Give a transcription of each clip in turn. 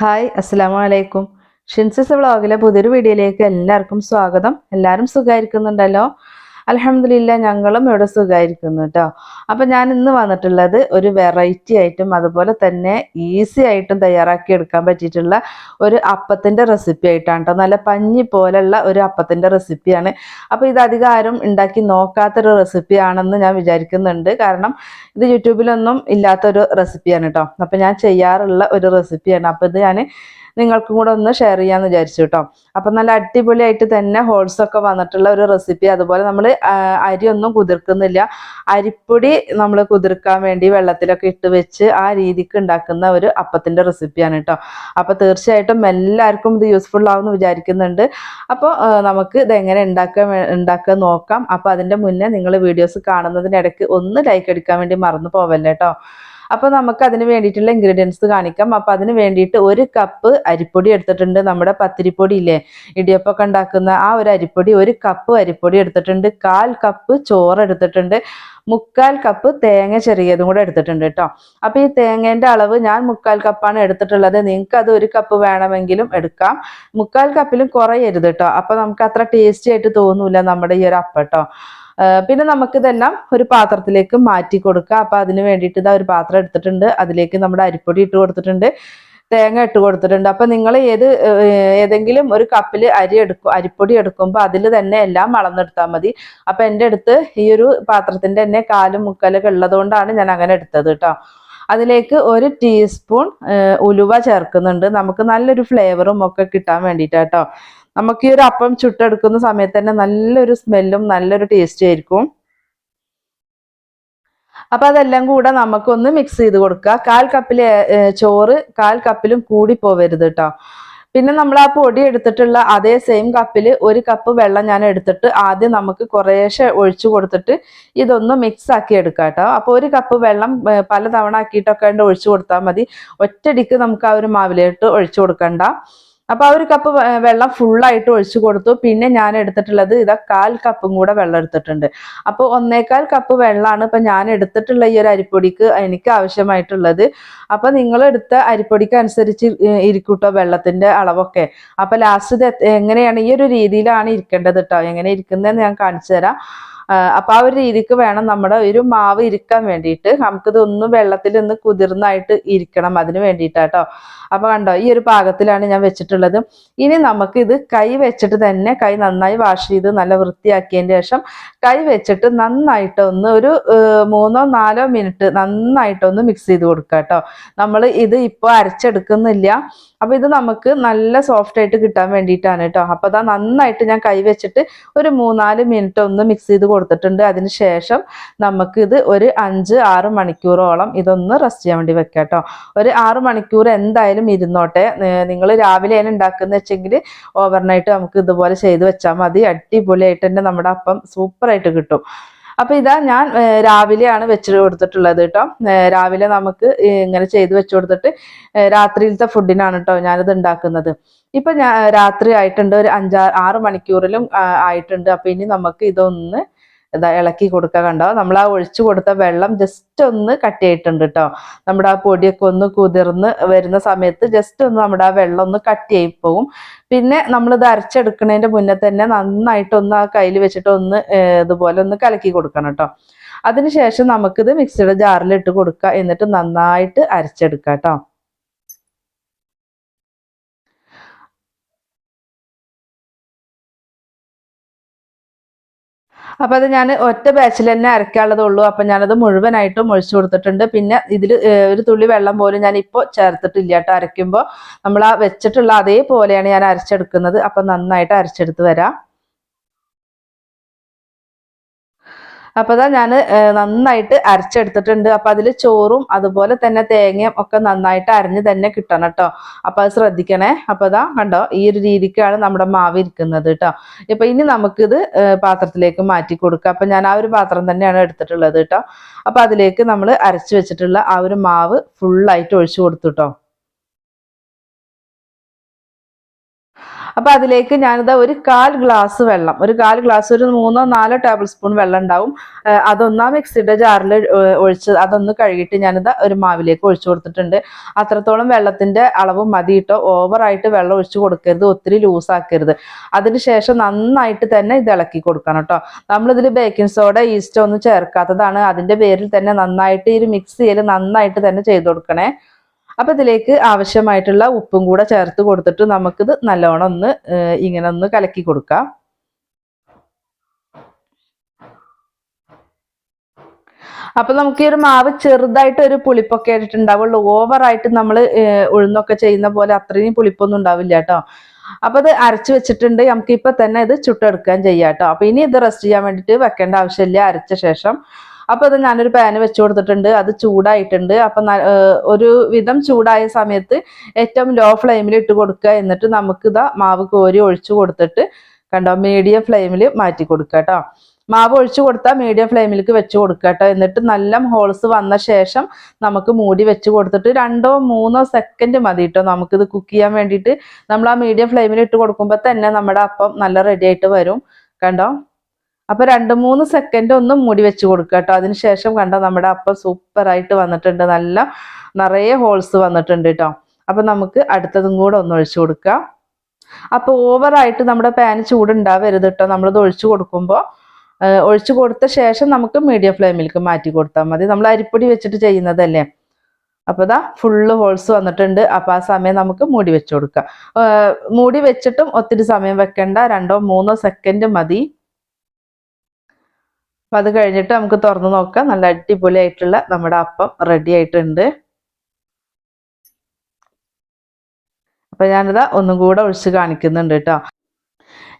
Hi അസ്സാം വലൈക്കും ഷിൻസിസ് വ്ളോഗിലെ പുതിയൊരു വീഡിയോയിലേക്ക് എല്ലാവർക്കും സ്വാഗതം. എല്ലാവരും സുഖമായിരിക്കുന്നുണ്ടല്ലോ? അലഹമില്ല ഞങ്ങളും ഇവിടെ സുഖമായിരിക്കുന്നു കേട്ടോ അപ്പം ഞാൻ ഇന്ന് വന്നിട്ടുള്ളത് ഒരു വെറൈറ്റി ആയിട്ടും അതുപോലെ തന്നെ ഈസി ആയിട്ടും തയ്യാറാക്കി എടുക്കാൻ പറ്റിയിട്ടുള്ള ഒരു അപ്പത്തിന്റെ റെസിപ്പി ആയിട്ടാണ് കേട്ടോ നല്ല പഞ്ഞി പോലുള്ള ഒരു അപ്പത്തിന്റെ റെസിപ്പിയാണ് അപ്പോൾ ഇത് അധികം ആരും ഉണ്ടാക്കി നോക്കാത്തൊരു റെസിപ്പിയാണെന്ന് ഞാൻ വിചാരിക്കുന്നുണ്ട്. കാരണം ഇത് യൂട്യൂബിലൊന്നും ഇല്ലാത്തൊരു റെസിപ്പിയാണ് കേട്ടോ അപ്പം ഞാൻ ചെയ്യാറുള്ള ഒരു റെസിപ്പിയാണ് അപ്പോൾ ഇത് ഞാൻ നിങ്ങൾക്കും കൂടെ ഒന്ന് ഷെയർ ചെയ്യാമെന്ന് വിചാരിച്ചു കേട്ടോ അപ്പം നല്ല അടിപൊളിയായിട്ട് തന്നെ ഹോൾസ് ഒക്കെ വന്നിട്ടുള്ള ഒരു റെസിപ്പി അതുപോലെ നമ്മൾ അരി ഒന്നും കുതിർക്കുന്നില്ല. അരിപ്പൊടി നമ്മൾ കുതിർക്കാൻ വേണ്ടി വെള്ളത്തിലൊക്കെ ഇട്ട് വെച്ച് ആ രീതിക്ക് ഉണ്ടാക്കുന്ന ഒരു അപ്പത്തിന്റെ റെസിപ്പിയാണ് കേട്ടോ അപ്പോൾ തീർച്ചയായിട്ടും എല്ലാവർക്കും ഇത് യൂസ്ഫുൾ ആവുമെന്ന് വിചാരിക്കുന്നുണ്ട്. അപ്പോൾ നമുക്ക് ഇത് എങ്ങനെ ഉണ്ടാക്കാൻ ഉണ്ടാക്കുക നോക്കാം. അപ്പോൾ അതിന്റെ മുന്നേ നിങ്ങൾ വീഡിയോസ് കാണുന്നതിനിടയ്ക്ക് ഒന്ന് ലൈക്ക് എടുക്കാൻ വേണ്ടി മറന്നു പോവല്ലേ കേട്ടോ അപ്പോൾ നമുക്ക് അതിന് വേണ്ടിയിട്ടുള്ള ഇൻഗ്രീഡിയൻസ് കാണിക്കാം. അപ്പോൾ അതിന് വേണ്ടിയിട്ട് ഒരു കപ്പ് അരിപ്പൊടി എടുത്തിട്ടുണ്ട് നമ്മുടെ പത്തിരിപ്പൊടി ഇല്ലേ? ഇടിയപ്പമൊക്കെ ഉണ്ടാക്കുന്ന ആ ഒരു അരിപ്പൊടി ഒരു കപ്പ് അരിപ്പൊടി എടുത്തിട്ടുണ്ട്. കാൽ കപ്പ് ചോറ് എടുത്തിട്ടുണ്ട്. മുക്കാൽ കപ്പ് തേങ്ങ ചെറിയതും കൂടെ എടുത്തിട്ടുണ്ട് കേട്ടോ. അപ്പോൾ ഈ തേങ്ങേന്റെ അളവ് ഞാൻ മുക്കാൽ കപ്പാണ് എടുത്തിട്ടുള്ളത്. നിങ്ങൾക്ക് അത് ഒരു കപ്പ് വേണമെങ്കിലും എടുക്കാം. മുക്കാൽ കപ്പിലും കുറയരുത് കേട്ടോ. അപ്പോൾ നമുക്ക് അത്ര ടേസ്റ്റി ആയിട്ട് തോന്നൂല നമ്മുടെ ഈ ഒരു അപ്പം കേട്ടോ. പിന്നെ നമുക്കിതെല്ലാം ഒരു പാത്രത്തിലേക്ക് മാറ്റി കൊടുക്കുക. അപ്പം അതിന് വേണ്ടിയിട്ട് ഇതാ ഒരു പാത്രം എടുത്തിട്ടുണ്ട്. അതിലേക്ക് നമ്മുടെ അരിപ്പൊടി ഇട്ട് കൊടുത്തിട്ടുണ്ട്. തേങ്ങ ഇട്ട് കൊടുത്തിട്ടുണ്ട്. അപ്പം നിങ്ങൾ ഏത് ഏതെങ്കിലും ഒരു കപ്പിൽ അരി എടുക്കും അരിപ്പൊടി എടുക്കുമ്പോൾ അതിൽ തന്നെ എല്ലാം അളന്നെടുത്താൽ മതി. അപ്പം എന്റെ അടുത്ത് ഈ ഒരു പാത്രത്തിന്റെ തന്നെ കാലും മുക്കാലൊക്കെ ഉള്ളതുകൊണ്ടാണ് ഞാൻ അങ്ങനെ എടുത്തത് കേട്ടോ. അതിലേക്ക് ഒരു ടീസ്പൂൺ ഉലുവ ചേർക്കുന്നുണ്ട്. നമുക്ക് നല്ലൊരു ഫ്ലേവറും ഒക്കെ കിട്ടാൻ വേണ്ടിയിട്ടാട്ടോ നമുക്ക് ഈ ഒരു അപ്പം ചുട്ടെടുക്കുന്ന സമയത്ത് തന്നെ നല്ലൊരു സ്മെല്ലും നല്ലൊരു ടേസ്റ്റും ആയിരിക്കും. അപ്പൊ അതെല്ലാം കൂടെ നമുക്കൊന്ന് മിക്സ് ചെയ്ത് കൊടുക്കുക. കാൽ കപ്പിൽ ചോറ് കാൽ കപ്പിലും കൂടി പോവരുത് കേട്ടോ പിന്നെ നമ്മൾ ആ പൊടി എടുത്തിട്ടുള്ള അതേ സെയിം കപ്പിൽ ഒരു കപ്പ് വെള്ളം ഞാൻ എടുത്തിട്ട് ആദ്യം നമുക്ക് കുറേശ്ശെ ഒഴിച്ചു കൊടുത്തിട്ട് ഇതൊന്ന് മിക്സ് ആക്കി എടുക്കാം കേട്ടോ അപ്പോൾ ഒരു കപ്പ് വെള്ളം പല തവണ ആക്കിയിട്ടൊക്കെ ഒഴിച്ചു കൊടുത്താൽ മതി. ഒറ്റടിക്ക് നമുക്ക് ആ ഒരു മാവിലേട്ട് ഒഴിച്ചു കൊടുക്കണ്ട. അപ്പൊ ആ ഒരു കപ്പ് വെള്ളം ഫുള്ളായിട്ട് ഒഴിച്ചു കൊടുത്തു. പിന്നെ ഞാൻ എടുത്തിട്ടുള്ളത് ഇതാ കാൽ കപ്പും കൂടെ വെള്ളം എടുത്തിട്ടുണ്ട്. അപ്പോൾ ഒന്നേകാൽ കപ്പ് വെള്ളമാണ് ഇപ്പൊ ഞാൻ എടുത്തിട്ടുള്ള ഈ ഒരു അരിപ്പൊടിക്ക് എനിക്ക് ആവശ്യമായിട്ടുള്ളത്. അപ്പൊ നിങ്ങൾ എടുത്ത അരിപ്പൊടിക്ക് അനുസരിച്ച് ഇരിക്കൂട്ടോ വെള്ളത്തിന്റെ അളവൊക്കെ. അപ്പൊ ലാസ്റ്റ് എങ്ങനെയാണ് ഈ ഒരു രീതിയിലാണ് ഇരിക്കേണ്ടത് കേട്ടോ എങ്ങനെ ഇരിക്കുന്നതെന്ന് ഞാൻ കാണിച്ചു തരാം. അപ്പൊ ആ ഒരു രീതിക്ക് വേണം നമ്മുടെ ഒരു മാവ് ഇരിക്കാൻ വേണ്ടിയിട്ട്. നമുക്കിത് ഒന്ന് വെള്ളത്തിൽ ഒന്ന് കുതിർന്നായിട്ട് ഇരിക്കണം അതിന് വേണ്ടിയിട്ടാട്ടോ. അപ്പൊ കണ്ടോ ഈ ഒരു പാകത്തിലാണ് ഞാൻ വെച്ചിട്ടുള്ളത്. ഇനി നമുക്ക് ഇത് കൈ വെച്ചിട്ട് തന്നെ കൈ നന്നായി വാഷ് ചെയ്ത് നല്ല വൃത്തിയാക്കിയതിന് ശേഷം കൈ വെച്ചിട്ട് നന്നായിട്ട് ഒന്ന് ഒരു മൂന്നോ നാലോ മിനിറ്റ് നന്നായിട്ടൊന്ന് മിക്സ് ചെയ്ത് കൊടുക്കുക കേട്ടോ. നമ്മൾ ഇത് ഇപ്പോൾ അരച്ചെടുക്കുന്നില്ല. അപ്പൊ ഇത് നമുക്ക് നല്ല സോഫ്റ്റ് ആയിട്ട് കിട്ടാൻ വേണ്ടിയിട്ടാണ് കേട്ടോ. അപ്പൊ അതാ നന്നായിട്ട് ഞാൻ കൈ വെച്ചിട്ട് ഒരു മൂന്നാൽ മിനിറ്റ് ഒന്ന് മിക്സ് ചെയ്ത് കൊടുത്തിട്ടുണ്ട്. അതിന് ശേഷം നമുക്കിത് ഒരു അഞ്ച് ആറ് മണിക്കൂറോളം ഇതൊന്ന് റെസ്റ്റ് ചെയ്യാൻ വേണ്ടി വെക്കാം കേട്ടോ. ഒരു ആറ് മണിക്കൂർ എന്തായാലും ഇരുന്നോട്ടെ. നിങ്ങൾ രാവിലെ തന്നെ ഉണ്ടാക്കുന്ന വെച്ചെങ്കിൽ ഓവർനൈറ്റ് നമുക്ക് ഇതുപോലെ ചെയ്ത് വെച്ചാൽ മതി. അടിപൊളിയായിട്ട് തന്നെ നമ്മുടെ അപ്പം സൂപ്പറായിട്ട് കിട്ടും. അപ്പൊ ഇതാ ഞാൻ രാവിലെയാണ് വെച്ച് കൊടുത്തിട്ടുള്ളത് കേട്ടോ. രാവിലെ നമുക്ക് ഇങ്ങനെ ചെയ്ത് വെച്ച് കൊടുത്തിട്ട് രാത്രിയിലത്തെ ഫുഡിനാണ് കേട്ടോ ഞാനിത് ഉണ്ടാക്കുന്നത്. ഇപ്പൊ ഞാൻ രാത്രി ആയിട്ടുണ്ട് ഒരു അഞ്ചാറ് ആറ് മണിക്കൂറിലും ആയിട്ടുണ്ട്. അപ്പൊ ഇനി നമുക്ക് ഇതൊന്ന് ഇതാ ഇളക്കി കൊടുക്കുക കണ്ടോ? നമ്മൾ ആ ഒഴിച്ചു കൊടുത്ത വെള്ളം ജസ്റ്റ് ഒന്ന് കട്ടിയായിട്ടുണ്ട് കേട്ടോ നമ്മുടെ ആ പൊടിയൊക്കെ ഒന്ന് കുതിർന്ന് വരുന്ന സമയത്ത് ജസ്റ്റ് ഒന്ന് നമ്മുടെ ആ വെള്ളം ഒന്ന് കട്ടിയായി പോകും പിന്നെ നമ്മൾ ഇത് അരച്ചെടുക്കുന്നതിന്റെ മുന്നേ തന്നെ നന്നായിട്ടൊന്ന് ആ കയ്യിൽ വെച്ചിട്ട് ഒന്ന് ഇതുപോലെ ഒന്ന് കലക്കി കൊടുക്കണം കേട്ടോ അതിനുശേഷം നമുക്കിത് മിക്സിയുടെ ജാറിലിട്ട് കൊടുക്കുക. എന്നിട്ട് നന്നായിട്ട് അരച്ചെടുക്കാം കേട്ടോ അപ്പൊ അത് ഞാൻ ഒറ്റ ബാച്ചിൽ തന്നെ അരക്കാനുള്ളതേ ഉള്ളൂ. അപ്പൊ ഞാനത് മുഴുവനായിട്ടും ഒഴിച്ചു കൊടുത്തിട്ടുണ്ട്. പിന്നെ ഇതിൽ ഒരു തുള്ളി വെള്ളം പോലും ഞാൻ ഇപ്പോൾ ചേർത്തിട്ടില്ല കേട്ടോ അരയ്ക്കുമ്പോൾ നമ്മൾ ആ വെച്ചിട്ടുള്ള അതേപോലെയാണ് ഞാൻ അരച്ചെടുക്കുന്നത്. അപ്പൊ നന്നായിട്ട് അരച്ചെടുത്ത് വരാം. അപ്പൊ അതാ ഞാൻ നന്നായിട്ട് അരച്ചെടുത്തിട്ടുണ്ട്. അപ്പൊ അതിൽ ചോറും അതുപോലെ തന്നെ തേങ്ങയും ഒക്കെ നന്നായിട്ട് അരഞ്ഞ് തന്നെ കിട്ടണം കേട്ടോ. അപ്പൊ അത് ശ്രദ്ധിക്കണേ. അപ്പോൾ അതാ കണ്ടോ ഈ ഒരു രീതിക്കാണ് നമ്മുടെ മാവ് ഇരിക്കുന്നത് കേട്ടോ. ഇപ്പൊ ഇനി നമുക്കിത് പാത്രത്തിലേക്ക് മാറ്റി കൊടുക്കാം. അപ്പൊ ഞാൻ ആ ഒരു പാത്രം തന്നെയാണ് എടുത്തിട്ടുള്ളത് കേട്ടോ. അപ്പൊ അതിലേക്ക് നമ്മൾ അരച്ച് വെച്ചിട്ടുള്ള ആ ഒരു മാവ് ഫുള്ളായിട്ട് ഒഴിച്ചു കൊടുത്തു കേട്ടോ. അപ്പൊ അതിലേക്ക് ഞാനിതാ ഒരു കാൽ ഗ്ലാസ് വെള്ളം. ഒരു കാൽ ഗ്ലാസ് ഒരു മൂന്നോ നാലോ ടേബിൾ സ്പൂൺ വെള്ളം ഉണ്ടാവും. അതൊന്നാം മിക്സിയുടെ ജാറിൽ ഒഴിച്ച് അതൊന്ന് കഴുകിയിട്ട് ഞാനിതാ ഒരു മാവിലേക്ക് ഒഴിച്ചു കൊടുത്തിട്ടുണ്ട്. അത്രത്തോളം വെള്ളത്തിന്റെ അളവ് മതിയിട്ടോ ഓവറായിട്ട് വെള്ളം ഒഴിച്ചു കൊടുക്കരുത്. ഒത്തിരി ലൂസാക്കരുത് അതിനുശേഷം നന്നായിട്ട് തന്നെ ഇത് ഇളക്കി കൊടുക്കണം കേട്ടോ നമ്മളിതിൽ ബേക്കിംഗ് സോഡ ഈസ്റ്റോ ഒന്നും ചേർക്കാത്തതാണ്. അതിന്റെ പേരിൽ തന്നെ നന്നായിട്ട് ഈ ഒരു മിക്സ് ചെയ്യൽ നന്നായിട്ട് തന്നെ ചെയ്ത് കൊടുക്കണേ. അപ്പൊ ഇതിലേക്ക് ആവശ്യമായിട്ടുള്ള ഉപ്പും കൂടെ ചേർത്ത് കൊടുത്തിട്ട് നമുക്കിത് നല്ലോണം ഒന്ന് ഇങ്ങനെ ഒന്ന് കലക്കി കൊടുക്കാം. അപ്പൊ നമുക്ക് ഈ ഒരു മാവ് ചെറുതായിട്ട് ഒരു പുളിപ്പൊക്കെ ആയിട്ടുണ്ടാവുള്ളൂ. ഓവറായിട്ട് നമ്മൾ ഉഴുന്നൊക്കെ ചെയ്യുന്ന പോലെ അത്രയും പുളിപ്പൊന്നും ഉണ്ടാവില്ല കേട്ടോ. അപ്പൊ അത് അരച്ചു വെച്ചിട്ടുണ്ട്. നമുക്ക് ഇപ്പൊ തന്നെ ഇത് ചുട്ടെടുക്കാൻ ചെയ്യാം കേട്ടോ. അപ്പൊ ഇനി ഇത് റെസ്റ്റ് ചെയ്യാൻ വേണ്ടിയിട്ട് വെക്കേണ്ട ആവശ്യമില്ല. അരച്ച ശേഷം അപ്പൊ അത് ഞാനൊരു പാന് വെച്ചു കൊടുത്തിട്ടുണ്ട്. അത് ചൂടായിട്ടുണ്ട്. അപ്പൊ ഒരു വിധം ചൂടായ സമയത്ത് ഏറ്റവും ലോ ഫ്ലെയിമിൽ ഇട്ട് കൊടുക്കുക. എന്നിട്ട് നമുക്ക് ഇതാ മാവ് കോരി ഒഴിച്ചു കൊടുത്തിട്ട് കണ്ടോ മീഡിയം ഫ്ലെയിമിൽ മാറ്റി കൊടുക്കുക കേട്ടോ മാവ് ഒഴിച്ചു കൊടുത്താൽ മീഡിയം ഫ്ലെയിമിലേക്ക് വെച്ച് കൊടുക്കുക കേട്ടോ എന്നിട്ട് നല്ല ഹോൾസ് വന്ന ശേഷം നമുക്ക് മൂടി വെച്ച് കൊടുത്തിട്ട് രണ്ടോ മൂന്നോ സെക്കൻഡ് മതി കേട്ടോ നമുക്കിത് കുക്ക് ചെയ്യാൻ വേണ്ടിയിട്ട്. നമ്മൾ ആ മീഡിയം ഫ്ലെയിമിൽ ഇട്ട് കൊടുക്കുമ്പോൾ തന്നെ നമ്മുടെ അപ്പം നല്ല റെഡി ആയിട്ട് വരും. കണ്ടോ? അപ്പൊ രണ്ട് മൂന്ന് സെക്കൻഡ് ഒന്ന് മൂടി വെച്ച് കൊടുക്കുക കേട്ടോ. അതിനുശേഷം കണ്ട നമ്മുടെ അപ്പം സൂപ്പറായിട്ട് വന്നിട്ടുണ്ട്. നല്ല നിറയെ ഹോൾസ് വന്നിട്ടുണ്ട് കേട്ടോ. അപ്പൊ നമുക്ക് അടുത്തതും കൂടെ ഒന്ന് ഒഴിച്ചു കൊടുക്കുക അപ്പൊ ഓവറായിട്ട് നമ്മുടെ പാന് ചൂടുണ്ടാവരുത് കേട്ടോ. നമ്മളിത് ഒഴിച്ചു കൊടുക്കുമ്പോൾ ഒഴിച്ചു കൊടുത്ത ശേഷം നമുക്ക് മീഡിയം ഫ്ലെയിമിലേക്ക് മാറ്റി കൊടുത്താൽ മതി. നമ്മൾ അരിപ്പൊടി വെച്ചിട്ട് ചെയ്യുന്നതല്ലേ? അപ്പൊ ഇതാ ഫുള്ള് ഹോൾസ് വന്നിട്ടുണ്ട്. അപ്പൊ ആ സമയം നമുക്ക് മൂടി വെച്ച് കൊടുക്കാം. മൂടി വെച്ചിട്ടും ഒത്തിരി സമയം വെക്കണ്ട. രണ്ടോ മൂന്നോ സെക്കൻഡ് മതി. അപ്പൊ അത് കഴിഞ്ഞിട്ട് നമുക്ക് തുറന്നു നോക്കാം. നല്ല അടിപൊളിയായിട്ടുള്ള നമ്മുടെ അപ്പം റെഡി ആയിട്ടുണ്ട്. അപ്പൊ ഞാനിതാ ഒന്നും കൂടെ ഒഴിച്ച് കാണിക്കുന്നുണ്ട് കേട്ടോ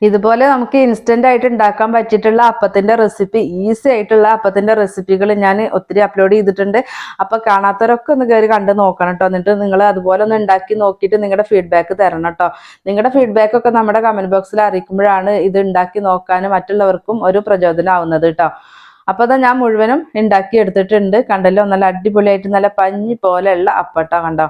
ഇതുപോലെ നമുക്ക് ഇൻസ്റ്റന്റ് ആയിട്ട് ഉണ്ടാക്കാൻ പറ്റിയിട്ടുള്ള അപ്പത്തിന്റെ റെസിപ്പി ഈസി ആയിട്ടുള്ള അപ്പത്തിന്റെ റെസിപ്പികൾ ഞാൻ ഒത്തിരി അപ്ലോഡ് ചെയ്തിട്ടുണ്ട്. അപ്പൊ കാണാത്തവരൊക്കെ ഒന്ന് കയറി കണ്ട് നോക്കണം കേട്ടോ എന്നിട്ട് നിങ്ങൾ അതുപോലെ ഒന്ന് ഉണ്ടാക്കി നോക്കിയിട്ട് നിങ്ങളുടെ ഫീഡ്ബാക്ക് തരണം കേട്ടോ നിങ്ങളുടെ ഫീഡ്ബാക്ക് ഒക്കെ നമ്മുടെ കമന്റ് ബോക്സിൽ അറിയിക്കുമ്പോഴാണ് ഇത് ഉണ്ടാക്കി നോക്കാൻ മറ്റുള്ളവർക്കും ഒരു പ്രചോദനമാവുന്നത് കേട്ടോ അപ്പൊ അതാ ഞാൻ മുഴുവനും ഉണ്ടാക്കി എടുത്തിട്ടുണ്ട്. കണ്ടല്ലോ നല്ല അടിപൊളിയായിട്ട് നല്ല പഞ്ഞി പോലെയുള്ള അപ്പട്ട കണ്ടോ?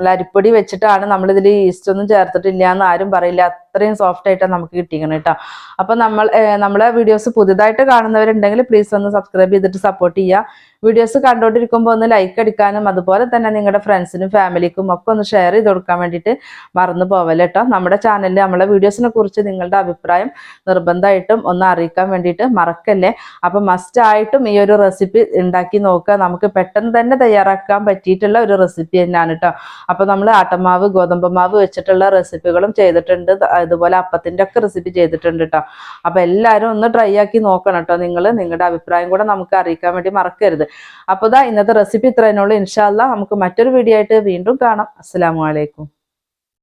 നല്ല അരിപ്പൊടി വെച്ചിട്ടാണ് നമ്മൾ ഇതിൽ ഈസ്റ്റ് ഒന്നും ചേർത്തിട്ടില്ല എന്ന് ആരും പറയില്ല. അത്രയും സോഫ്റ്റ് ആയിട്ടാണ് നമുക്ക് കിട്ടിക്കണം കേട്ടോ അപ്പൊ നമ്മൾ നമ്മളെ വീഡിയോസ് പുതുതായിട്ട് കാണുന്നവരുണ്ടെങ്കിൽ പ്ലീസ് ഒന്ന് സബ്സ്ക്രൈബ് ചെയ്തിട്ട് സപ്പോർട്ട് ചെയ്യുക. വീഡിയോസ് കണ്ടുകൊണ്ടിരിക്കുമ്പോൾ ഒന്ന് ലൈക്ക് അടിക്കാനും അതുപോലെ തന്നെ നിങ്ങളുടെ ഫ്രണ്ട്സിനും ഫാമിലിക്കും ഒക്കെ ഒന്ന് ഷെയർ ചെയ്ത് കൊടുക്കാൻ വേണ്ടിയിട്ട് മറന്നു പോവല്ലേ കേട്ടോ നമ്മുടെ ചാനലിൽ നമ്മളെ വീഡിയോസിനെ കുറിച്ച് നിങ്ങളുടെ അഭിപ്രായം നിർബന്ധമായിട്ടും ഒന്ന് അറിയിക്കാൻ വേണ്ടിയിട്ട് മറക്കല്ലേ. അപ്പം മസ്റ്റ് ആയിട്ടും ഈ ഒരു റെസിപ്പി ഉണ്ടാക്കി നോക്കുക. നമുക്ക് പെട്ടെന്ന് തന്നെ തയ്യാറാക്കാൻ പറ്റിയിട്ടുള്ള ഒരു റെസിപ്പി തന്നെയാണ് കേട്ടോ അപ്പോൾ നമ്മൾ ആട്ടമാവ് ഗോതമ്പ് മാവ് വെച്ചിട്ടുള്ള റെസിപ്പികളും ചെയ്തിട്ടുണ്ട്. അതുപോലെ അപ്പത്തിന്റെ ഒക്കെ റെസിപ്പി ചെയ്തിട്ടുണ്ട് കേട്ടോ അപ്പോൾ എല്ലാവരും ഒന്ന് ട്രൈ ആക്കി നോക്കണം കേട്ടോ നിങ്ങൾ നിങ്ങളുടെ അഭിപ്രായം കൂടെ നമുക്ക് അറിയിക്കാൻ വേണ്ടി മറക്കരുത്. അപ്പൊ ദാ ഇന്നത്തെ റെസിപ്പി ഇത്ര തന്നെയുള്ളൂ ഇൻഷാല്ല നമുക്ക് മറ്റൊരു വീഡിയോ ആയിട്ട് വീണ്ടും കാണാം. അസ്സാം അലൈക്കും.